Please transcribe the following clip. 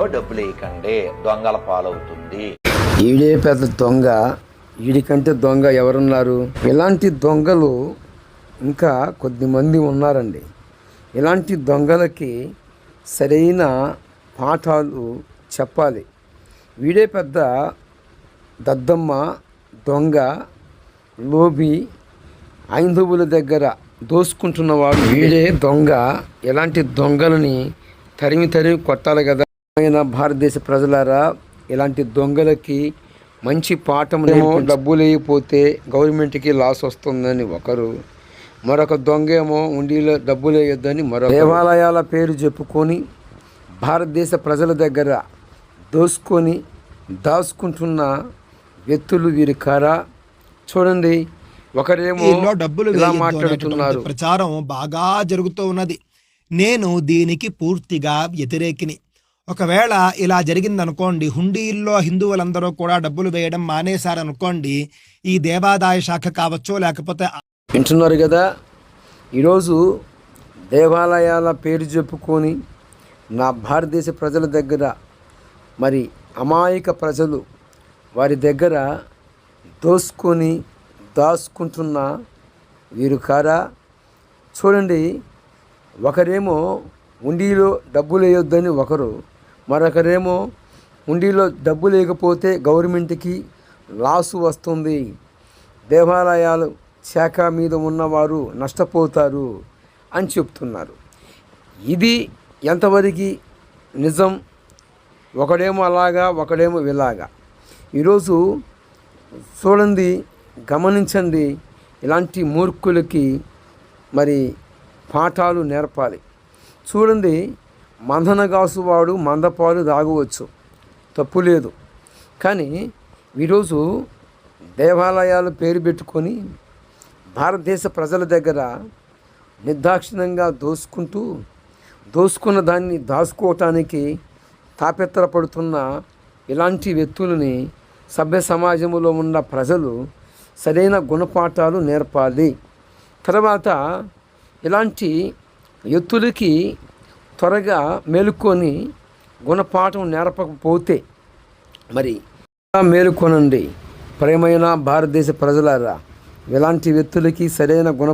హుండీలో డబ్బులు వేయకండి. దొంగల పాలవుతుంది. ఈడే పెద్ద దొంగ వీడికంటే దొంగ ఎవరున్నారు? ఇలాంటి దొంగలు ఇంకా కొద్దిమంది ఉన్నారండి. ఇలాంటి దొంగలకి సరైన పాఠాలు చెప్పాలి. వీడే పెద్ద దద్దమ్మ దొంగ లోబి ఐందువుల దగ్గర దోసుకుంటున్నవాడు. వీడే దొంగ ఇలాంటి దొంగలని తరిమి తరిమి కొట్టాలి కదా. అయిన భారతదేశ ప్రజలారా ఇలాంటి దొంగలకి మంచి పాఠం ఏమో డబ్బులు వేయకపోతే గవర్నమెంట్కి లాస్ వస్తుందని ఒకరు. మరొక దొంగ ఏమో ఉండిలో డబ్బులు వేయొద్దని మరొక దేవాలయాల పేరు చెప్పుకొని భారతదేశ ప్రజల దగ్గర దోసుకొని దాచుకుంటున్న వ్యక్తులు వీరి కారా? చూడండి ఒకరేమో డబ్బులు ఇలా మాట్లాడుతున్నారు. ప్రచారం బాగా జరుగుతూ ఉన్నది. నేను దీనికి పూర్తిగా వ్యతిరేకిని. ఒకవేళ ఇలా జరిగిందనుకోండి హుండీల్లో హిందువులందరూ కూడా డబ్బులు వేయడం మానేశారనుకోండి ఈ దేవాదాయ శాఖ కావచ్చు లేకపోతే వింటున్నారు కదా? ఈరోజు దేవాలయాల పేరు చెప్పుకొని నా భారతదేశ ప్రజల దగ్గర మరి అమాయక ప్రజలు వారి దగ్గర దోసుకొని దాచుకుంటున్న వీరు కారా? చూడండి ఒకరేమో ఉండిలో డబ్బులు వేయొద్దని ఒకరు మరొకరేమో ఉండిలో డబ్బు లేకపోతే గవర్నమెంట్కి లాసు వస్తుంది. దేవాలయాలు శాఖ మీద ఉన్నవారు నష్టపోతారు అని చెప్తున్నారు. ఇది ఎంతవరకు నిజం? ఒకడేమో అలాగా ఒకడేమో ఇలాగా. ఈరోజు చూడండి గమనించండి ఇలాంటి మూర్ఖులకి మరి పాఠాలు నేర్పాలి. చూడండి మందనగాసువాడు మందపాలు తాగవచ్చు తప్పు లేదు కానీ ఈరోజు దేవాలయాలు పేరు పెట్టుకొని భారతదేశ ప్రజల దగ్గర నిర్దాక్షిణ్యంగా దోసుకుంటూ దోసుకున్న దాన్ని దాచుకోవటానికి తాపెత్తరపడుతున్న ఇలాంటి వ్యక్తులని సభ్య సమాజంలో ఉన్న ప్రజలు సరైన గుణపాఠాలు నేర్పాలి. తర్వాత ఇలాంటి ఎత్తులకి త్వరగా మేలుకొని గుణపాఠం నేర్పకపోతే మరి మేలుకొనండి. ప్రేమైన భారతదేశ ప్రజలారా ఇలాంటి వ్యక్తులకి సరైన గుణ